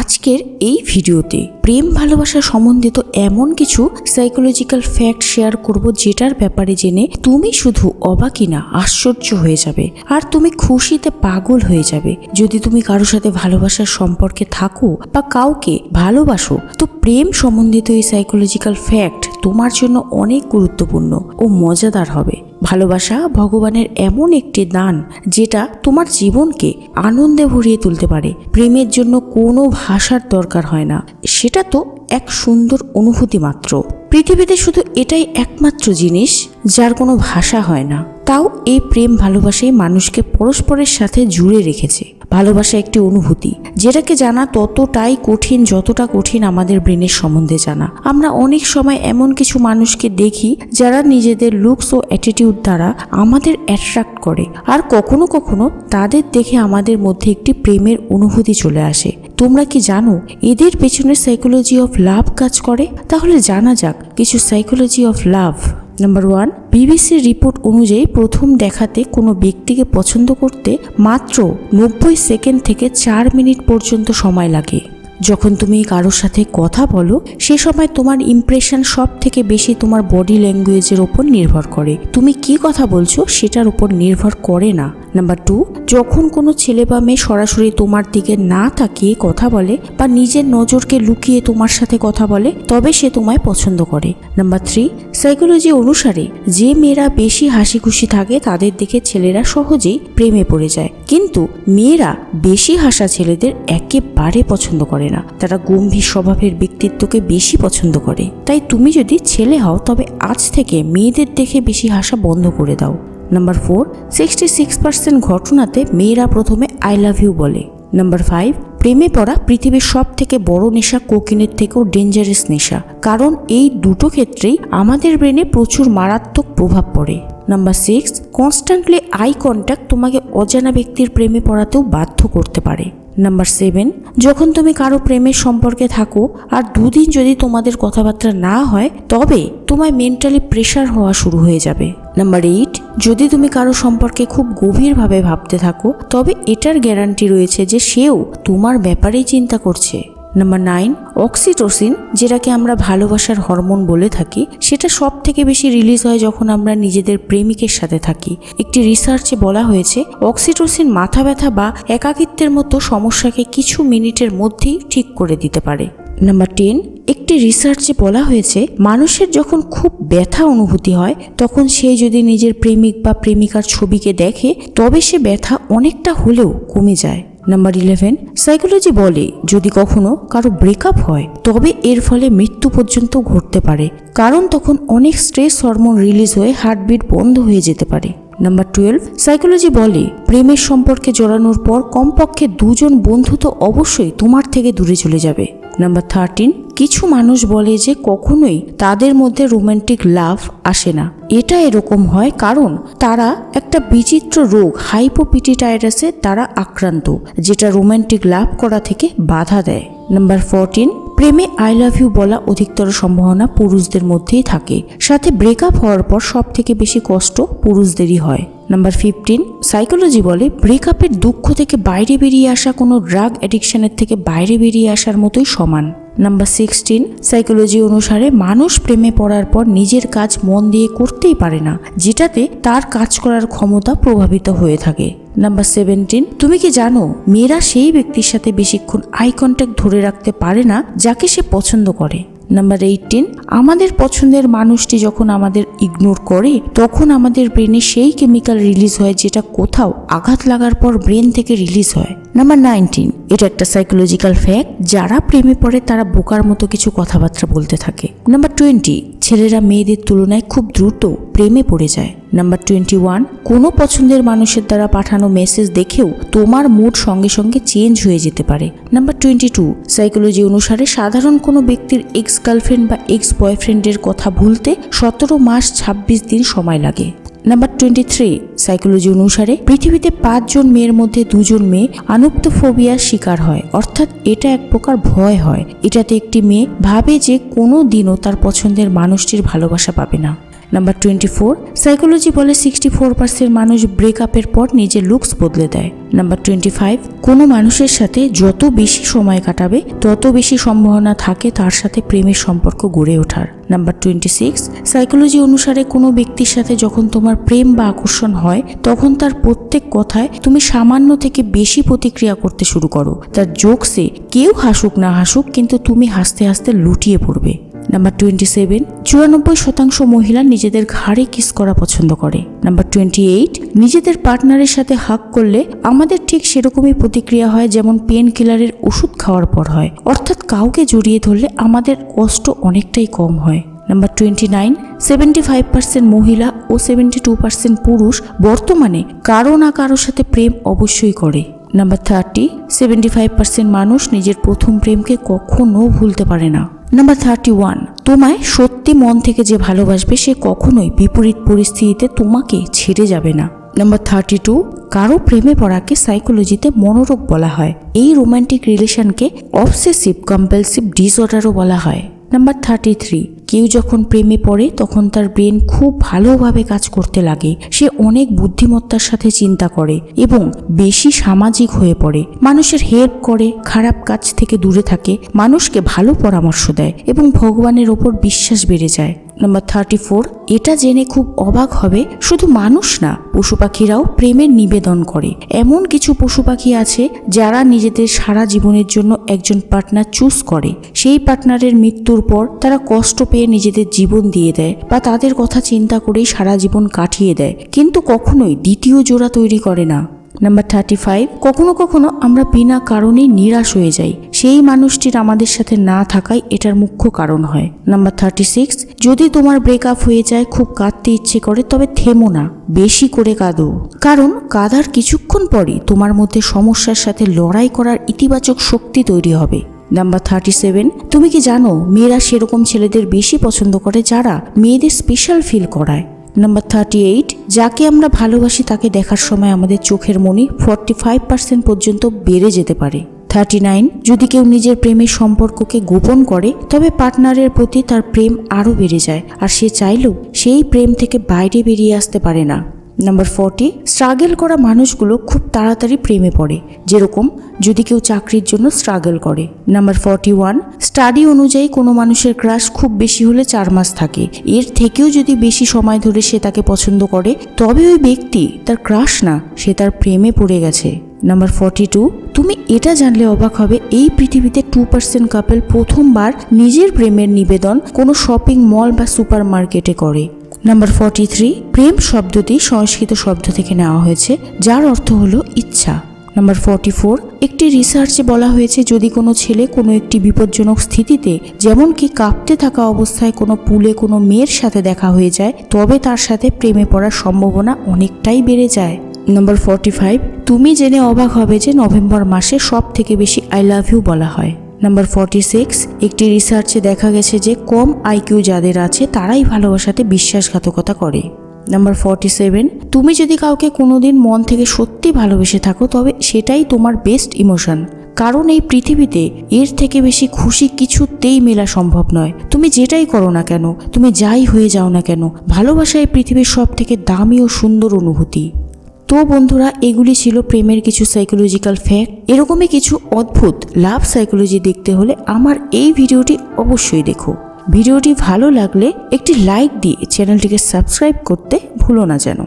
আজকের এই ভিডিওতে প্রেম ভালোবাসা সম্বন্ধিত এমন কিছু সাইকোলজিক্যাল ফ্যাক্ট শেয়ার করব যেটার ব্যাপারে জেনে তুমি শুধু অবাকই না আশ্চর্য হয়ে যাবে। আর তুমি খুশিতে পাগল হয়ে যাবে। যদি তুমি কারোর সাথে ভালোবাসার সম্পর্কে থাকো বা কাউকে ভালোবাসো, তো প্রেম সম্বন্ধিত এই সাইকোলজিক্যাল ফ্যাক্ট তোমার জন্য অনেক গুরুত্বপূর্ণ ও মজাদার হবে। ভালোবাসা ভগবানের এমন একটি দান যেটা তোমার জীবনকে আনন্দে ভরিয়ে তুলতে পারে। প্রেমের জন্য কোনো ভাষার দরকার হয় না। সেটা তো এক সুন্দর অনুভূতি মাত্র। পৃথিবীতে শুধু এটাই একমাত্র জিনিস যার কোনো ভাষা হয় না। তাও এই প্রেম ভালোবাসাই মানুষকে পরস্পরের সাথে জুড়ে রেখেছে। ভালোবাসা একটি অনুভূতি, যেটাকে জানা ততটাই কঠিন যতটা কঠিন আমাদের ব্রেনের সম্বন্ধে জানা। আমরা অনেক সময় এমন কিছু মানুষকে দেখি, যারা নিজেদের লুকস ও অ্যাটিটিউড দ্বারা আমাদের অ্যাট্রাক্ট করে, আর কখনো কখনো তাদের দেখে আমাদের মধ্যে একটি প্রেমের অনুভূতি চলে আসে। তোমরা কি জানো, এদের পেছনে সাইকোলজি অফ লাভ কাজ করে? তাহলে জানা যাক, কিছু psychology of love number one বিবিসির রিপোর্ট অনুযায়ী প্রথম দেখাতে কোনো ব্যক্তিকে পছন্দ করতে মাত্র নব্বই সেকেন্ড থেকে চার মিনিট পর্যন্ত সময় লাগে। যখন তুমি কারোর সাথে কথা বলো, সে সময় তোমার ইমপ্রেশন সব থেকে বেশি তোমার বডি ল্যাঙ্গুয়েজের ওপর নির্ভর করে। তুমি কি কথা বলছো সেটার উপর নির্ভর করে না। নাম্বার টু যখন কোনো ছেলে বা মেয়ে সরাসরি তোমার দিকে না তাকিয়ে কথা বলে বা নিজের নজরকে লুকিয়ে তোমার সাথে কথা বলে, তবে সে তোমায় পছন্দ করে। নাম্বার থ্রি সাইকোলজি অনুসারে যে মেয়েরা বেশি হাসি খুশি থাকে, তাদের দিকে ছেলেরা সহজেই প্রেমে পড়ে যায়। কিন্তু মেয়েরা বেশি হাসা ছেলেদের একেবারে পছন্দ করে না। তারা গম্ভীর স্বভাবের ব্যক্তিত্বকে বেশি পছন্দ করে। তাই তুমি যদি ছেলে হও, তবে আজ থেকে মেয়েদের দেখে বেশি হাসা বন্ধ করে দাও। Number four sixty six percent ঘটনাতে মেয়েরা প্রথমে আই লাভ ইউ বলে। নাম্বার ফাইভ প্রেমে পড়া পৃথিবীর সব থেকে বড় নেশা কোকিনের থেকেও ডেঞ্জারাস নেশা। কারণ এই দুটো ক্ষেত্রেই আমাদের ব্রেনে প্রচুর মারাত্মক প্রভাব পড়ে। Number six constantly eye contact তোমাকে অজানা ব্যক্তির প্রেমে পড়াতেও বাধ্য করতে পারে। নাম্বার সেভেন যখন তুমি কারও প্রেমের সম্পর্কে থাকো আর দুদিন যদি তোমাদের কথাবার্তা না হয়, তবে তোমায় মেন্টালি প্রেশার হওয়া শুরু হয়ে যাবে। নাম্বার এইট যদি তুমি কারও সম্পর্কে খুব গভীরভাবে ভাবতে থাকো, তবে এটার গ্যারান্টি রয়েছে যে সেও তোমার ব্যাপারেই চিন্তা করছে। নাম্বার নাইন অক্সিটোসিন যেটাকে আমরা ভালোবাসার হরমোন বলে থাকি, সেটা সব থেকে বেশি রিলিজ হয় যখন আমরা নিজেদের প্রেমিকের সাথে থাকি। একটি রিসার্চে বলা হয়েছে অক্সিটোসিন মাথা ব্যথা বা একাকিত্বের মতো সমস্যাকে কিছু মিনিটের মধ্যেই ঠিক করে দিতে পারে। নাম্বার টেন একটি রিসার্চে বলা হয়েছে, মানুষের যখন খুব ব্যথা অনুভূতি হয়, তখন সে যদি নিজের প্রেমিক বা প্রেমিকার ছবিকে দেখে, তবে সে ব্যথা অনেকটা হলেও কমে যায়। নাম্বার ইলেভেন সাইকোলজি বলে, যদি কখনো কারও ব্রেকআপ হয়, তবে এর ফলে মৃত্যু পর্যন্ত ঘটতে পারে। কারণ তখন অনেক স্ট্রেস হরমোন রিলিজ হয়ে হার্টবিট বন্ধ হয়ে যেতে পারে। নাম্বার টুয়েলভ সাইকোলজি বলে, প্রেমের সম্পর্কে জড়ানোর পর কমপক্ষে দুজন বন্ধু তো অবশ্যই তোমার থেকে দূরে চলে যাবে। নাম্বার থার্টিন কিছু মানুষ বলে যে কখনোই তাদের মধ্যে রোমান্টিক লাভ আসে না। এটা এরকম হয় কারণ তারা একটা বিচিত্র রোগ হাইপোপিটিটাইরাসে তারা আক্রান্ত, যেটা রোমান্টিক লাভ করা থেকে বাধা দেয়। নাম্বার ফোরটিন প্রেমে আই লাভ ইউ বলা অধিকতর সম্ভাবনা পুরুষদের মধ্যেই থাকে। সাথে ব্রেকআপ হওয়ার পর সব থেকে বেশি কষ্ট পুরুষদেরই হয়। নাম্বার ফিফটিন সাইকোলজি বলে ব্রেকআপের দুঃখ থেকে বাইরে বেরিয়ে আসা কোনো ড্রাগ অ্যাডিকশানের থেকে বাইরে বেরিয়ে আসার মতোই সমান। নাম্বার সিক্সটিন সাইকোলজি অনুসারে মানুষ প্রেমে পড়ার পর নিজের কাজ মন দিয়ে করতেই পারে না, যেটাতে তার কাজ করার ক্ষমতা প্রভাবিত হয়ে থাকে। নাম্বার সেভেন্টিন তুমি কি জানো, মেয়েরা সেই ব্যক্তির সাথে বেশিক্ষণ আই কন্ট্যাক্ট ধরে রাখতে পারে না, যাকে সে পছন্দ করে? নাম্বার এইটিন আমাদের পছন্দের মানুষটি যখন আমাদের ইগনোর করে, তখন আমাদের ব্রেনে সেই কেমিক্যাল রিলিজ হয় যেটা কোথাও আঘাত লাগার পর ব্রেন থেকে রিলিজ হয়। নাম্বার নাইনটিন এটা একটা সাইকোলজিক্যাল ফ্যাক্ট যারা প্রেমে পড়ে তারা বোকার মতো কিছু কথাবার্তা বলতে থাকে। নাম্বার টোয়েন্টি ছেলেরা মেয়েদের তুলনায় খুব দ্রুত প্রেমে পড়ে যায়। নাম্বার টোয়েন্টি ওয়ান কোনো পছন্দের মানুষের দ্বারা পাঠানো মেসেজ দেখেও তোমার মুড সঙ্গে সঙ্গে চেঞ্জ হয়ে যেতে পারে। নাম্বার টোয়েন্টি টু সাইকোলজি অনুসারে সাধারণ কোনো ব্যক্তির এক্স গার্লফ্রেন্ড বা এক্স বয়ফ্রেন্ডের কথা ভুলতে সতেরো মাস ছাব্বিশ দিন সময় লাগে। নাম্বার টোয়েন্টি থ্রি সাইকোলজি অনুসারে পৃথিবীতে পাঁচজন মেয়ের মধ্যে দুজন মেয়ে আনুপ্তোফোবিয়ার শিকার হয়। অর্থাৎ এটা এক প্রকার ভয় হয়। এটাতে একটি মেয়ে ভাবে যে কোনো দিনও তার পছন্দের মানুষটির ভালোবাসা পাবে না। নাম্বার টোয়েন্টি ফোর সাইকোলজি বলে সিক্সটি ফোর পার্সেন্ট মানুষ ব্রেকআপের পর নিজের লুকস বদলে দেয়। নাম্বার টোয়েন্টি ফাইভ কোনো মানুষের সাথে যত বেশি সময় কাটাবে, তত বেশি সম্ভাবনা থাকে তার সাথে প্রেমের সম্পর্ক গড়ে ওঠার। নাম্বার টোয়েন্টি সিক্স সাইকোলজি অনুসারে কোনো ব্যক্তির সাথে যখন তোমার প্রেম বা আকর্ষণ হয়, তখন তার প্রত্যেক কথায় তুমি সামান্য থেকে বেশি প্রতিক্রিয়া করতে শুরু করো। তার জোকসে কেউ হাসুক না হাসুক, কিন্তু তুমি হাসতে হাসতে লুটিয়ে পড়বে। নাম্বার টোয়েন্টি সেভেন চুরানব্বই শতাংশ মহিলা নিজেদের ঘাড়ে কিস করা পছন্দ করে। নাম্বার টোয়েন্টি এইট নিজেদের পার্টনারের সাথে হাক করলে আমাদের ঠিক সেরকমই প্রতিক্রিয়া হয় যেমন পেন কিলারের ওষুধ খাওয়ার পর হয়। অর্থাৎ কাউকে জড়িয়ে ধরলে আমাদের কষ্ট অনেকটাই কম হয়। Number twenty nine seventy five percent মহিলা ও সেভেন্টি টু পার্সেন্ট পুরুষ বর্তমানে কারও না কারোর সাথে প্রেম অবশ্যই করে। Number thirty seventy five percent মানুষ নিজের প্রথম প্রেমকে কখনো ভুলতে পারে না। নাম্বার থার্টি ওয়ান তোমায় সত্যি মন থেকে যে ভালোবাসবে সে কখনোই বিপরীত পরিস্থিতিতে তোমাকে ছেড়ে যাবে না। নাম্বার থার্টি টু কারও প্রেমে পড়াকে সাইকোলজিতে মনোরোগ বলা হয়। এই রোম্যান্টিক রিলেশনকে অবসেসিভ কম্পালসিভ ডিসঅর্ডারও বলা হয়। নাম্বার থার্টি থ্রি কেউ যখন প্রেমে পড়ে, তখন তার ব্রেন খুব ভালোভাবে কাজ করতে লাগে। সে অনেক বুদ্ধিমত্তার সাথে চিন্তা করে এবং বেশি সামাজিক হয়ে পড়ে। মানুষের হেল্প করে, খারাপ কাজ থেকে দূরে থাকে, মানুষকে ভালো পরামর্শ দেয় এবং ভগবানের ওপর বিশ্বাস বেড়ে যায়। নাম্বার থার্টি ফোর এটা জেনে খুব অবাক হবে, শুধু মানুষ না, পশু পাখিরাও প্রেমের নিবেদন করে। এমন কিছু পশু পাখি আছে যারা নিজেদের সারা জীবনের জন্য একজন পার্টনার চুজ করে। সেই পার্টনারের মৃত্যুর পর তারা কষ্ট পেয়ে নিজেদের জীবন দিয়ে দেয় বা তাদের কথা চিন্তা করেই সারা জীবন কাটিয়ে দেয়। কিন্তু কখনোই দ্বিতীয় জোড়া তৈরি করে না। নাম্বার থার্টি ফাইভ কখনো কখনো আমরা বিনা কারণেই নিরাশ হয়ে যাই। সেই মানুষটির আমাদের সাথে না থাকাই এটার মুখ্য কারণ হয়। নাম্বার থার্টি সিক্স যদি তোমার ব্রেকআপ হয়ে যায়, খুব কাঁদতে ইচ্ছে করে, তবে থেমো না, বেশি করে কাঁদো। কারণ কাঁদার কিছুক্ষণ পরই তোমার মধ্যে সমস্যার সাথে লড়াই করার ইতিবাচক শক্তি তৈরি হবে। নাম্বার থার্টি সেভেন তুমি কি জানো, মেয়েরা সেরকম ছেলেদের বেশি পছন্দ করে যারা মেয়েদের স্পেশাল ফিল করায়। নাম্বার থার্টি এইট যাকে আমরা ভালোবাসি তাকে দেখার সময় আমাদের চোখের মনি ফর্টি ফাইভ পার্সেন্ট পর্যন্ত বেড়ে যেতে পারে। থার্টি নাইন, যদি কেউ নিজের প্রেমের সম্পর্ককে গোপন করে, তবে পার্টনারের প্রতি তার প্রেম আরও বেড়ে যায়। আর সে চাইলেও সেই প্রেম থেকে বাইরে বেরিয়ে আসতে পারে না। নাম্বার ফর্টি স্ট্রাগল করা মানুষগুলো খুব তাড়াতাড়ি প্রেমে পড়ে। যেরকম যদি কেউ চাকরির জন্য স্ট্রাগল করে। নাম্বার ফর্টি ওয়ান স্টাডি অনুযায়ী কোনো মানুষের ক্রাশ খুব বেশি হলে চার মাস থাকে। এর থেকেও যদি বেশি সময় ধরে সে তাকে পছন্দ করে, তবে ওই ব্যক্তি তার ক্রাশ না, সে তার প্রেমে পড়ে গেছে। নাম্বার ফর্টি টু তুমি এটা জানলে অবাক হবে, এই পৃথিবীতে টু পার্সেন্ট কাপেল প্রথমবার নিজের প্রেমের নিবেদন কোনো শপিং মল বা সুপার মার্কেটে করে। নাম্বার ফর্টি থ্রি প্রেম শব্দটি সংস্কৃত শব্দ থেকে নেওয়া হয়েছে, যার অর্থ হলো ইচ্ছা। নাম্বার ফর্টি ফোর একটি রিসার্চে বলা হয়েছে, যদি কোনো ছেলে কোনো একটি বিপজ্জনক স্থিতিতে, যেমন কি কাঁপতে থাকা অবস্থায় কোনো পুলে কোনো মেয়ের সাথে দেখা হয়ে যায়, তবে তার সাথে প্রেমে পড়ার সম্ভাবনা অনেকটাই বেড়ে যায়। নাম্বার ফর্টি ফাইভ তুমি জেনে অবাক হবে যে নভেম্বর মাসে সব থেকে বেশি আই লাভ ইউ বলা হয়। নাম্বার ফর্টি সিক্স একটি রিসার্চে দেখা গেছে যে কম আইকিউ যাদের আছে, তারাই ভালোবাসাতে বিশ্বাসঘাতকতা করে। নাম্বার ফর্টি সেভেন তুমি যদি কাউকে কোনোদিন মন থেকে সত্যি ভালোবেসে থাকো, তবে সেটাই তোমার বেস্ট ইমোশন কারণ এই পৃথিবীতে এর থেকে বেশি খুশি কিছুতেই মেলা সম্ভব নয়। তুমি যেটাই করো না কেন, তুমি যাই হয়ে যাও না কেন, ভালোবাসা এই পৃথিবীর সব থেকে দামি ও সুন্দর অনুভূতি। তো বন্ধুরা, এগুলি ছিল প্রেমের কিছু সাইকোলজিক্যাল ফ্যাক্ট এরকমই কিছু অদ্ভুত লাভ সাইকোলজি দেখতে হলে আমার এই ভিডিওটি অবশ্যই দেখো। ভিডিওটি ভালো লাগলে একটি লাইক দিয়ে চ্যানেলটিকে সাবস্ক্রাইব করতে ভুলো না যেন।